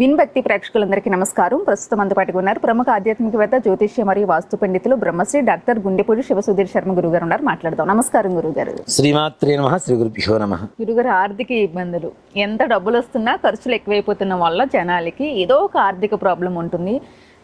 విన్భక్తి ప్రేక్షకులందరికీ నమస్కారం. ప్రస్తుతం అందుబాటుగా ఉన్నారు ప్రముఖ ఆధ్యాత్మికవేత్త జ్యోతిష్య మరియు వాస్తు పండితులు బ్రహ్మశ్రీ డాక్టర్ గుండెపూడి శివసుధీర్ శర్మ గురువు గారు ఉన్నారు. మాట్లాడదాం. నమస్కారం గురుగారు. శ్రీమాత్రే నమ శ్రీ గురుభ్యో నమ. గురుగారు ఆర్థిక ఇబ్బందులు. ఎంత డబ్బులు వస్తున్నా ఖర్చులు ఎక్కువైపోతున్న వల్ల జనాలకి ఏదో ఒక ఆర్థిక ప్రాబ్లం ఉంటుంది.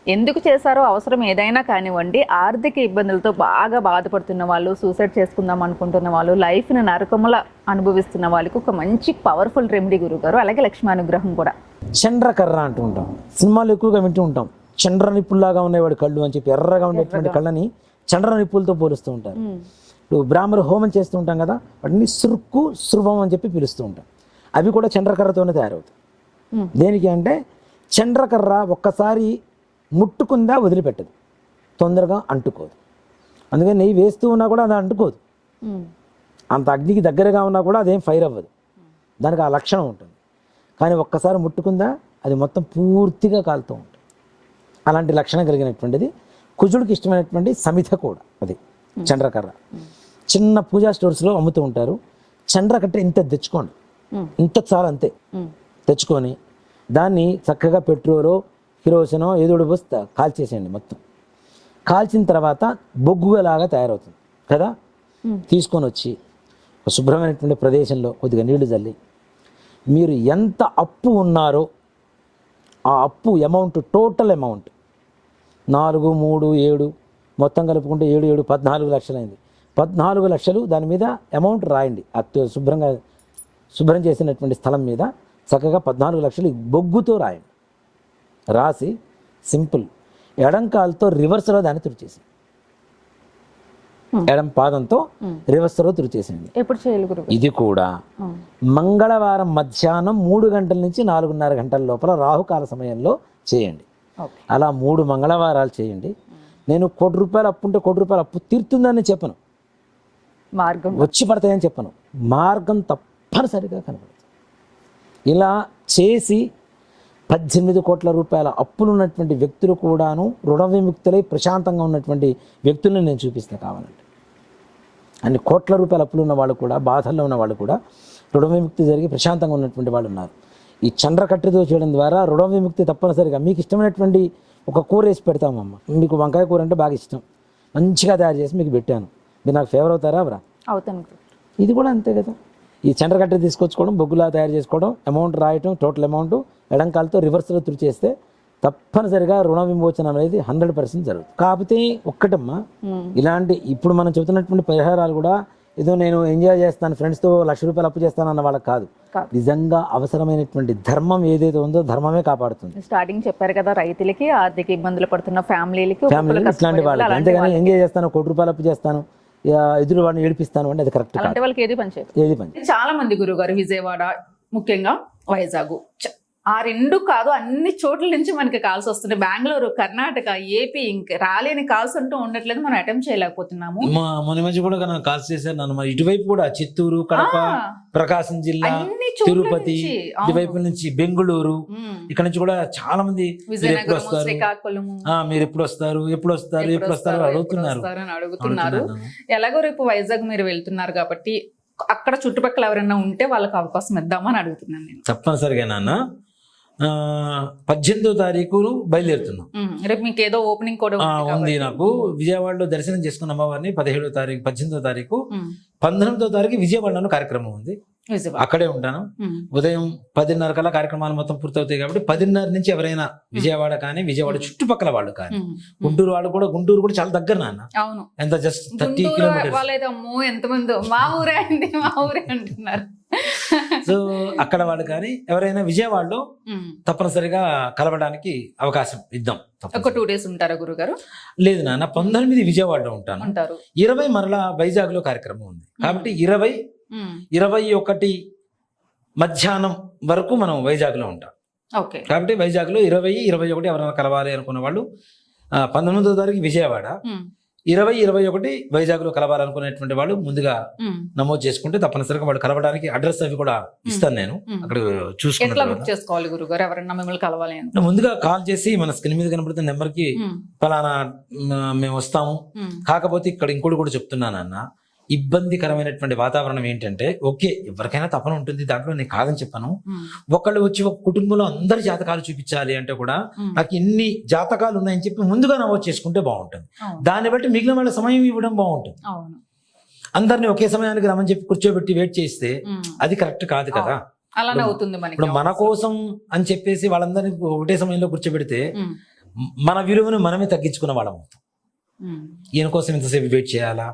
ఎందుకు చేశారో అవసరం ఏదైనా కానివ్వండి ఆర్థిక ఇబ్బందులతో బాగా బాధపడుతున్న వాళ్ళు సూసైడ్ చేసుకుందాం అనుకుంటున్న వాళ్ళు లైఫ్ని నరకముల అనుభవిస్తున్న వాళ్ళకి ఒక మంచి పవర్ఫుల్ రెమెడీ గురుగారు. అలాగే లక్ష్మీ అనుగ్రహం కూడా. చండ్రకర్ర అంటూ ఉంటాం సినిమాలు ఎక్కువగా వింటూ ఉంటాం. చండ్ర నిప్పుల్లాగా ఉండేవాడు కళ్ళు అని చెప్పి ఎర్రగా ఉండేటువంటి కళ్ళని చండ్ర నిప్పులతో పోలుస్తూ ఉంటారు. ఇప్పుడు బ్రాహ్మణ హోమం చేస్తూ ఉంటాం కదా వాటిని సురుక్కు శృవం అని చెప్పి పిలుస్తూ ఉంటాం. అవి కూడా చండ్రకర్రతోనే తయారవుతాయి. దేనికి అంటే చండ్రకర్ర ఒక్కసారి ముట్టుకుందా వదిలిపెట్టదు. తొందరగా అంటుకోదు. అందుకని నెయ్యి వేస్తూ ఉన్నా కూడా అది అంటుకోదు. అంత అగ్నికి దగ్గరగా ఉన్నా కూడా అదేం ఫైర్ అవ్వదు. దానికి ఆ లక్షణం ఉంటుంది. కానీ ఒక్కసారి ముట్టుకుందా అది మొత్తం పూర్తిగా కాలుతూ ఉంటుంది. అలాంటి లక్షణం కలిగినటువంటిది. కుజుడికి ఇష్టమైనటువంటి సమిధ కూడా అది చంద్రకర్ర. చిన్న పూజా స్టోర్స్లో అమ్ముతూ ఉంటారు. చంద్రకట్ట ఇంత తెచ్చుకోండి. ఇంత చాలు అంతే. తెచ్చుకొని దాన్ని చక్కగా పెట్రోలో కిరోసినో ఏదో ఒకటి పోసి తా- కాల్చేసేయండి మొత్తం. కాల్చిన తర్వాత బొగ్గుగలాగా తయారవుతుంది. కదా. తీసుకొని వచ్చి ఒక శుభ్రమైనటువంటి ప్రదేశంలో కొద్దిగా నీళ్ళు చల్లి మీరు ఎంత అప్పు ఉన్నారో ఆ అప్పు అమౌంట్ టోటల్ అమౌంట్ నాలుగు మూడు ఏడు మొత్తం కలుపుకుంటే ఏడు ఏడు పద్నాలుగు లక్షలైంది. పద్నాలుగు లక్షలు దాని మీద అమౌంట్ రాయండి. అత్య శుభ్రంగా శుభ్రం చేసినటువంటి స్థలం మీద చక్కగా పద్నాలుగు లక్షలు బొగ్గుతో రాయండి. రాసి సింపుల్. ఎడంకాలతో రివర్స్లో దాన్ని తుడిచేసింది ఎడం పాదంతో రివర్స్లో తుడిచేసింది ఎప్పుడు చేయాలి ఇది కూడా మంగళవారం మధ్యాహ్నం మూడు గంటల నుంచి నాలుగున్నర గంటల లోపల రాహుకాల సమయంలో చేయండి. అలా మూడు మంగళవారాలు చేయండి. నేను కోటి రూపాయలు అప్పు ఉంటే కోటి రూపాయలు అప్పు తీరుతుందని చెప్పను. మార్గం. వచ్చి పడతాయని చెప్పను. మార్గం తప్పనిసరిగా కనబడుతుంది. ఇలా చేసి పద్దెనిమిది కోట్ల రూపాయల అప్పులు ఉన్నటువంటి వ్యక్తులు కూడాను రుణ విముక్తులై ప్రశాంతంగా ఉన్నటువంటి వ్యక్తులను నేను చూపిస్తాను కావాలంటే అన్ని కోట్ల రూపాయల అప్పులు ఉన్న వాళ్ళు కూడా బాధల్లో ఉన్న వాళ్ళు కూడా రుణ విముక్తి జరిగి ప్రశాంతంగా ఉన్నటువంటి వాళ్ళు ఉన్నారు. ఈ చంద్రకట్టెతో చేయడం ద్వారా రుణ విముక్తి తప్పనిసరిగా మీకు ఇష్టమైనటువంటి ఒక కూర వేసి పెడతామమ్మ. మీకు వంకాయ కూర అంటే బాగా ఇష్టం. మంచిగా తయారు చేసి మీకు పెట్టాను. మీరు నాకు ఫేవర్ అవుతారా? అవరా అవుతాను. ఇది కూడా అంతే కదా. ఈ చంద్రకట్ట తీసుకొచ్చుకోవడం బొగ్గులా తయారు చేసుకోవడం అమౌంట్ రాయటం టోటల్ అమౌంట్ ఎడంకాలతో రివర్స్లో తుడి చేస్తే తప్పనిసరిగా రుణ విమోచన అనేది హండ్రెడ్ పర్సెంట్ జరుగుతుంది. కాకపోతే ఒక్కటమ్మా మ్మ్. ఇలాంటి ఇప్పుడు మనం చెబుతున్నటువంటి పరిహారాలు కూడా ఏదో నేను ఎంజాయ్ చేస్తాను ఫ్రెండ్స్తో లక్ష రూపాయలు అప్పు చేస్తాను అన్న వాళ్ళకి కాదు. నిజంగా అవసరమైనటువంటి ధర్మం ఏదైతే ఉందో ధర్మమే కాపాడుతుంది. స్టార్టింగ్ చెప్పారు కదా రైతులకి ఆర్థిక ఇబ్బందులు పడుతున్న ఫ్యామిలీలకి ఫ్యామిలీ ఇట్లాంటి వాళ్ళకి. అంతేగాని ఎంజాయ్ చేస్తాను కోటి రూపాయలు అప్పు చేస్తాను ఎదురు వాడిని ఏడిపిస్తాను అంటే అది కరెక్ట్ వాళ్ళకి ఏది పనిచేయదు? ఏది పని చాలా మంది గురుగారు విజయవాడ ముఖ్యంగా వైజాగ్ ఆ రెండు కాదు అన్ని చోట్ల నుంచి మనకి కాల్స్ వస్తున్నాయి. బెంగళూరు కర్ణాటక ఏపీ ఇంక రాలేని కాల్స్ అంటూ ఉండట్లేదు. మనం అటెంప్ట్ చేయలేకపోతున్నాము. మొన్న మధ్య కూడా కాల్స్ చేశారు నన్ను ఇటువైపు కూడా చిత్తూరు కడప ప్రకాశం జిల్లా తిరుపతి ఇటువైపు. నుంచి బెంగుళూరు. ఇక్కడ నుంచి కూడా చాలా మంది ఎప్పుడు విజయనగరం వస్తారు మీరు ఎప్పుడు వస్తారు? ఎప్పుడు వస్తారు? ఎప్పుడు వస్తారు? అడుగుతున్నారు. అడుగుతున్నారు. ఎలాగో రేపు వైజాగ్ మీరు వెళ్తున్నారు కాబట్టి అక్కడ చుట్టుపక్కల ఎవరైనా ఉంటే వాళ్ళకి అవకాశం ఇద్దామని అడుగుతున్నాను నేను. తప్పనిసరిగా నాన్న. పద్దెనిమిదో తారీఖు బయలుదేరుతున్నాం. రేపు మీకు ఏదో ఓపెనింగ్ కూడా ఉంది. నాకు. విజయవాడలో దర్శనం చేసుకున్న అమ్మవారిని పదిహేడో తారీఖు పద్దెనిమిదో తారీఖు పంతొమ్మిదో తారీఖు విజయవాడలో కార్యక్రమం ఉంది. అక్కడే ఉంటాను. ఉదయం పదిన్నర కల్లా కార్యక్రమాలు మొత్తం పూర్తవుతాయి కాబట్టి పదిన్నర నుంచి ఎవరైనా విజయవాడ కానీ విజయవాడ చుట్టుపక్కల వాళ్ళు కానీ. గుంటూరు వాళ్ళు కూడా గుంటూరు కూడా చాలా దగ్గర నాన్న. ఎంత జస్ట్ థర్టీ కిలోమీటర్స్. ఎంతమంది? మా ఊరే అండి మా ఊరే అంటున్నారు. సో అక్కడ వాళ్ళు కానీ ఎవరైనా విజయవాడలో. తప్పనిసరిగా కలవడానికి అవకాశం ఇద్దాం ఒక. టూ డేస్ ఉంటారా గురుగారు? లేదు నాన్న పంతొమ్మిది విజయవాడలో ఉంటాను. ఇరవై మరలా వైజాగ్లో కార్యక్రమం ఉంది. కాబట్టి ఇరవై ఇరవై ఒకటి మధ్యాహ్నం వరకు మనం వైజాగ్లో ఉంటాం కాబట్టి వైజాగ్లో ఇరవై ఇరవై ఒకటి ఎవరైనా కలవాలి అనుకున్న వాళ్ళు పంతొమ్మిదో తారీఖు విజయవాడ. ఇరవై ఇరవై ఒకటి వైజాగ్లో కలవాలనుకునేటువంటి వాళ్ళు ముందుగా. నమోదు చేసుకుంటే తప్పనిసరిగా వాళ్ళు కలవడానికి అడ్రస్ అవి కూడా ఇస్తాను నేను. అక్కడ చేసుకోవాలి గురుగారు? ఎవరన్నా మిమ్మల్ని కలవాలి ముందుగా కాల్ చేసి మన స్క్రీన్ మీద కనబడుతున్న నెంబర్కి ఫలానా మేము వస్తాము. కాకపోతే ఇక్కడ ఇంకోటి కూడా చెప్తున్నాను అన్న ఇబ్బందికరమైనటువంటి వాతావరణం ఏంటంటే ఓకే ఎవరికైనా తపన ఉంటుంది దాంట్లో నేను కాదని చెప్పాను. ఒకళ్ళు వచ్చి ఒక కుటుంబంలో అందరి జాతకాలు చూపించాలి అంటే కూడా నాకు ఇన్ని జాతకాలు ఉన్నాయని చెప్పి ముందుగా నమోదు చేసుకుంటే బాగుంటుంది. దాన్ని బట్టి మిగిలిన వాళ్ళ సమయం ఇవ్వడం బాగుంటుంది. అందరిని ఒకే సమయానికి రమ్మని చెప్పి కూర్చోబెట్టి వెయిట్ చేస్తే అది కరెక్ట్ కాదు కదా. అలానే అవుతుంది ఇప్పుడు మన కోసం అని చెప్పేసి వాళ్ళందరినీ ఒకటే సమయంలో కూర్చోబెడితే మన విలువను మనమే తగ్గించుకున్న వాళ్ళం అవుతాం. ఈయన కోసం ఇంతసేపు వెయిట్ చేయాలా?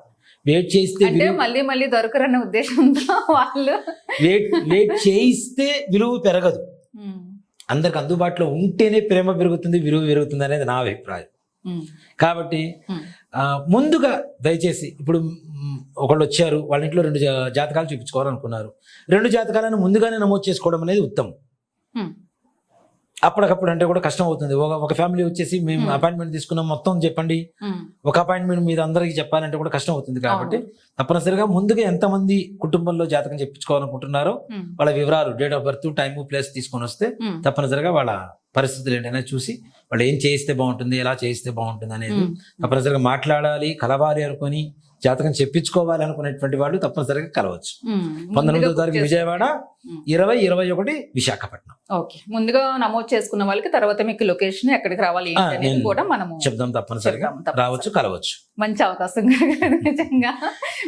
వెయిట్ చేస్తే అంటే మళ్ళీ మళ్ళీ దొరకరన్న ఉద్దేశంతో వాళ్ళు వెయిట్ వెయిట్ చేయిస్తే విలువ పెరగదు. ఉమ్, అందరికి అందుబాటులో ఉంటేనే ప్రేమ పెరుగుతుంది విలువ పెరుగుతుంది అనేది నా అభిప్రాయం. ఉమ్, కాబట్టి ఆ, ముందుగా దయచేసి ఇప్పుడు ఒకళ్ళు వచ్చారు వాళ్ళ ఇంట్లో రెండు జాతకాలు చూపించుకోవాలనుకున్నారు. రెండు జాతకాలను ముందుగానే నమోదు చేసుకోవడం అనేది ఉత్తమం. అప్పటికప్పుడు అంటే కూడా కష్టం అవుతుంది ఒక ఫ్యామిలీ వచ్చేసి మేము అపాయింట్మెంట్ తీసుకున్నాం మొత్తం చెప్పండి. ఒక అపాయింట్మెంట్ మీద అందరికి చెప్పాలంటే కూడా కష్టం అవుతుంది కాబట్టి తప్పనిసరిగా ముందుగా ఎంతమంది కుటుంబంలో జాతకం చెప్పించుకోవాలనుకుంటున్నారో వాళ్ళ వివరాలు date of birth time place తీసుకొని వస్తే తప్పనిసరిగా వాళ్ళ పరిస్థితులు ఏంటనే చూసి వాళ్ళు ఏం చేయిస్తే బాగుంటుంది ఎలా చేయిస్తే బాగుంటుంది అనేది. తప్పనిసరిగా మాట్లాడాలి కలవాలి అనుకొని జాతకం చెప్పించుకోవాలి అనుకునేటువంటి వాళ్ళు తప్పనిసరిగా కలవచ్చు. పంతొమ్మిదో తారీఖు విజయవాడ. ఇరవై ఇరవై ఒకటి విశాఖపట్నం. ఓకే. ముందుగా నమోదు చేసుకున్న వాళ్ళకి తర్వాత మీకు లొకేషన్ ఎక్కడికి రావాలి అనేది కూడా మనము చెప్దాం తప్పనిసరిగా. రావచ్చు కలవచ్చు. మంచి అవకాశం నిజంగా.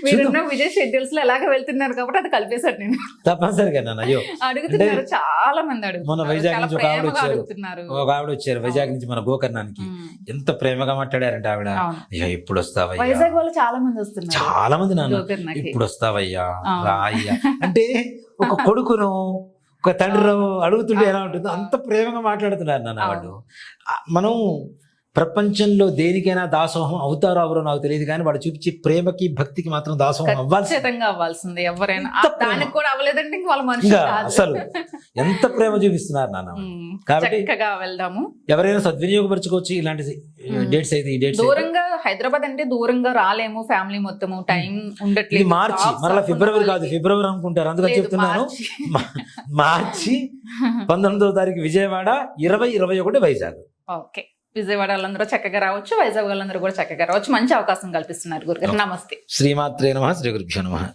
మీరున్న విజయ్ షెడ్యూల్స్లో ఎలాగ వెళ్తున్నారు కాబట్టి అది కలిపేశాడు నేను. తప్పనిసరిగా నాన్న అయ్యో. అడుగుతున్నారు చాలా మంది అడుగుతున్నారు. వైజాగ్ నుంచి ఒక ఆవిడ వచ్చారు. ఒక ఆవిడ వచ్చారు వైజాగ్ నుంచి మన గోకర్ణానికి. ఎంత ప్రేమగా మాట్లాడారంటే ఆవిడ. అయ్యా ఇప్పుడు వస్తావయ్యా. వైజాగ్ వాళ్ళు చాలా మంది వస్తున్నారు. చాలా మంది నాన్న. ఇప్పుడు వస్తావయ్యా ఆ. రా అయ్యా అంటే ఒక కొడుకును ఒక తండ్రి అడుగుతుంటే ఎలా ఉంటుందో అంత ప్రేమగా మాట్లాడుతున్నారు నాన్న వాళ్ళు. మనం ప్రపంచంలో దేనికైనా దాసోహం అవుతారో అవరో నాకు తెలియదు కానీ వాడు చూపించే ప్రేమకి భక్తికి మాత్రం దాసోహం అవ్వాల్సి ఖచ్చితంగా అవ్వాల్సిందే ఎవరైనా. దానికి కూడా అవ్వలేదంటే వాళ్ళ మనిషి ఇంకా కాదు. అసలు ఎంత ప్రేమ చూపిస్తున్నారు నాన్న కాబట్టి- చక్కగా వెళ్దాము. ఎవరైనా సద్వినియోగపరచుకోవచ్చు ఇలాంటి డేట్స్ అయితే ఈ డేట్స్ దూరంగా హైదరాబాద్ అంటే దూరంగా రాలేము ఫ్యామిలీ మొత్తము టైం ఉండట్లేదు. మార్చి మరలా ఫిబ్రవరి కాదు. ఫిబ్రవరి అనుకుంటారు. అందుకని చెప్తున్నాను మార్చి. పంతొమ్మిదవ తారీఖు విజయవాడ ఇరవై ఇరవై ఒకటి వైజాగ్. ఓకే. విజయవాడ వాళ్ళందరూ చక్కగా రావచ్చు వైజాగ్ వాళ్ళందరూ కూడా చక్కగా రావచ్చు. మంచి అవకాశం కల్పిస్తున్నారు గురుగారు. నమస్తే. శ్రీమాత్రే నమ శ్రీ గురుభ్యో నమ.